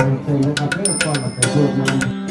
ตั้งใจนะครับเรื่อก่อนเราไปดูมัน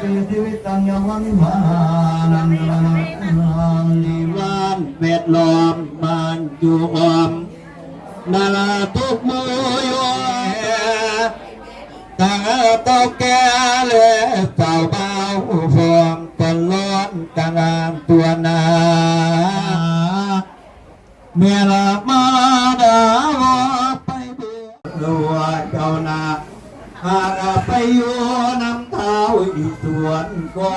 ชีชีวิตังยวันมานันตนังนิวานเวทล้อมบานอยู่หอมนาลาทุกมือโยตาโตแก่เลยเฝ้าเบาฟอมตนลอดกางามตัวนาเมื่อละมาดาวไปเบื่อรัวเจ้านาหาไปอยู่ วนก็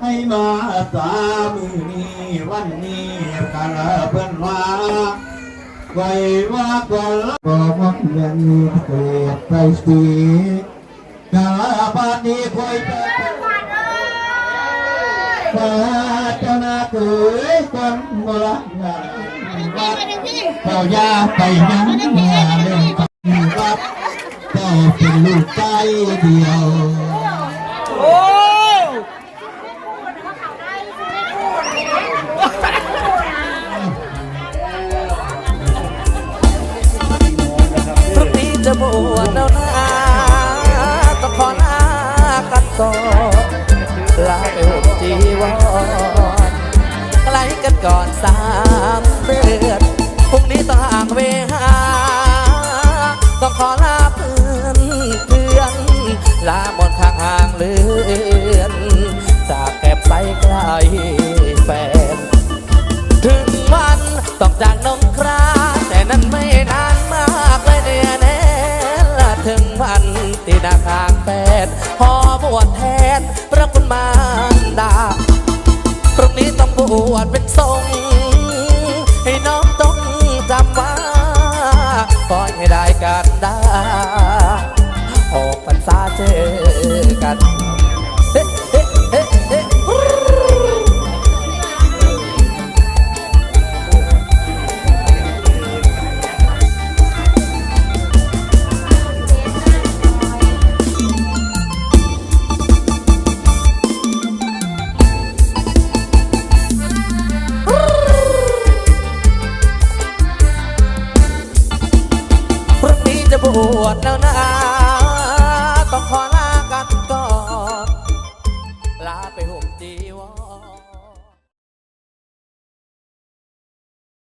ให้มาสามือนี้วันนี้กันเพื่อนว่าไว้ว่าก่อนก็ว่าเงินเกิดไปสีกาลปานีคอยเจอมาเจ้านาเอ๋ยคนโบราณวัดเจ้ายาไปยังมาเล่นปังวัดก็เป็นลูกใจเดียว จะบวชแล้วนะต้องขอลากันก่อนลาไปห่มจีวรไกลกันก่อนสามเดือนพรุ่งนี้ต้องห่างเวหาต้องขอลาเพื่อนเพื่อนลาหมดทางห่างเลือนจากแก็บใสไกล มารดาพรุ่งนี้ต้องบวชเป็นทรงให้น้องต้องจำว่าคอยให้ได้กันได้ออกพรรษาเจอกัน